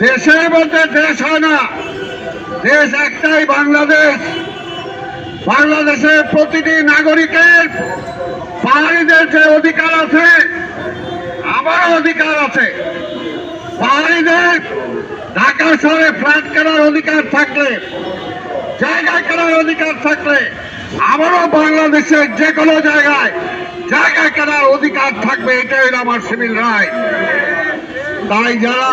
দেশের মধ্যে দেশ হয় না। দেশ একটাই বাংলাদেশ। বাংলাদেশের প্রতিটি নাগরিকের পাহাড়িদের যে অধিকার আছে আমারও অধিকার আছে। পাহাড়িদের ঢাকা শহরে ফ্ল্যাট কেনার অধিকার থাকলে জায়গা কেনার অধিকার থাকলে, আমারও বাংলাদেশের যে কোনো জায়গায় জায়গা কেনার অধিকার থাকবে, এটাই আমার সিভিল রায়। তাই যারা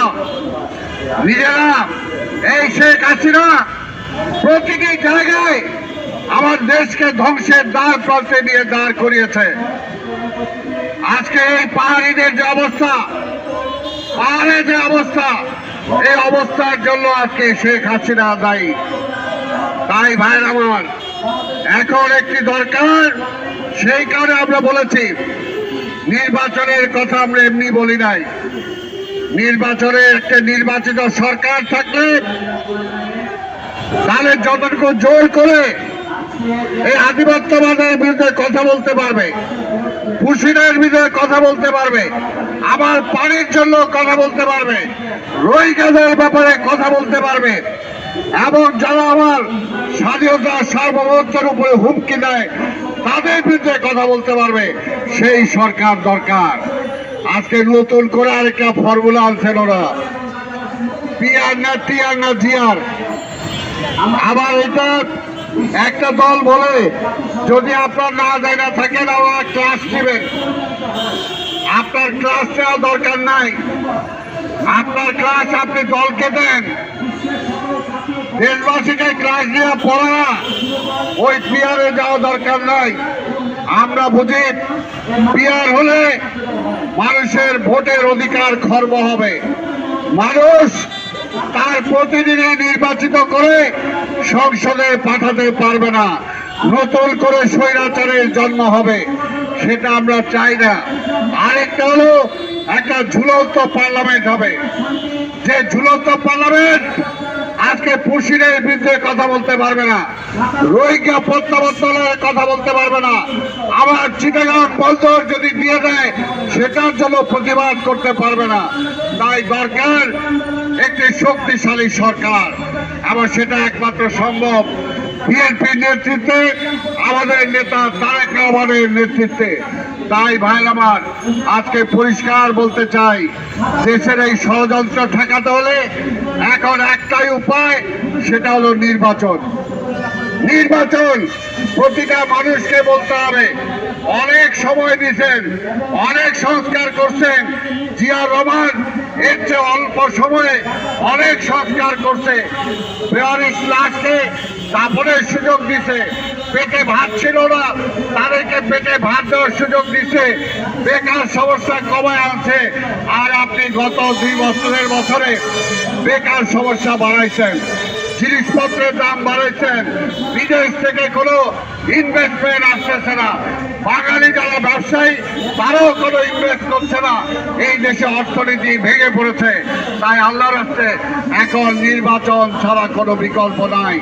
এই শেখ হাসিনা, প্রতিটি জায়গায় আমার দেশকে ধ্বংসের দ্বার প্রান্তে নিয়ে দাঁড় করিয়েছে। আজকে এই পাহাড়িদের যে অবস্থা, পাহাড়ের যে অবস্থা, এই অবস্থার জন্য আজকে শেখ হাসিনা দায়ী। তাই ভাইর আমার, এখন একটি দরকার, সেই কারণে আমরা বলেছি, নির্বাচনের কথা আমরা এমনি বলি নাই। নির্বাচনে একটা নির্বাচিত সরকার থাকলে তাহলে যতটুকু জোর করে এই আধিপত্যবাদের বিরুদ্ধে কথা বলতে পারবে পুশিনের বিরুদ্ধে কথা বলতে পারবে, আবার পানির জন্য কথা বলতে পারবে রোহিঙ্গাদের ব্যাপারে কথা বলতে পারবে, এবং যারা আমার স্বাধীনতা সার্বভৌমত্বের উপরে হুমকি দেয়, তাদের বিরুদ্ধে কথা বলতে পারবে, সেই সরকার দরকার। আজকে নতুন করে আরেকটা ফর্মুলা আনছেন ওরা। পিয়ার না টিয়ার না জিয়ার। আবার এটা একটা দল বলে, যদি আপনার না জায়গা থাকেন আমার ক্লাস নেবেন। আপনার ক্লাস নেওয়া দরকার নাই। আপনার ক্লাস আপনি দলকে দেন। দেশবাসীকে ক্লাস নেওয়া পড়া, ওই পিয়ারে যাওয়া দরকার নাই। আমরা বুঝি পিয়ার হলে মানুষের ভোটের অধিকার খর্ব হবে। মানুষ তার প্রতিনিধি নির্বাচিত করে সংসদে পাঠাতে পারবে না। নতুন করে স্বৈরাচারের জন্ম হবে, সেটা আমরা চাই না। আরেকটা হলো একটা ঝুলন্ত পার্লামেন্ট হবে। যে ঝুলন্ত পার্লামেন্ট আজকে পুশিনের বিরুদ্ধে কথা বলতে পারবে না। রোহিঙ্গা প্রত্যাবর্তনের কথা বলতে পারবে না। আবার চিটাগাং বন্দর যদি দিয়ে দেয়, সেটার জন্য প্রতিবাদ করতে পারবে না। তাই দরকার একটি শক্তিশালী সরকার। এবং সেটা একমাত্র সম্ভব বিএনপির নেতৃত্বে, আমাদের নেতা তারেক রহমানের নেতৃত্বে। তাই ভাই আমার, আজকে পরিষ্কার বলতে চাই, দেশের এই ষড়যন্ত্র ঠেকাতে হলে এখন একটাই উপায়, সেটা হলো নির্বাচন। নির্বাচন, প্রতিটা মানুষকে বলতে হবে, অনেক সময় দিয়েছেন অনেক সংস্কার করছেন, জিয়া রহমান, এর চেয়ে অল্প সময়ে অনেক সংস্কার করছে। বেয়ারিশ লাশকে দাপনের সুযোগ দিছে, পেটে ভাত ছিল না তাদেরকে পেটে ভাত দেওয়ার সুযোগ দিচ্ছে। বেকার সমস্যা কমায় আনছে। আর আপনি গত দুই বছরের বছরে বেকার সমস্যা বাড়াইছেন। জিনিসপত্রের দাম বাড়াইছেন। বিদেশ থেকে কোনো ইনভেস্টমেন্ট আসতেছে না। বাঙালি যারা ব্যবসায়ী, তারাও কোনো ইনভেস্ট করছে না। এই দেশে অর্থনীতি ভেঙে পড়েছে। তাই আল্লাহ রাস্তে এখন নির্বাচন ছাড়া কোনো বিকল্প নাই।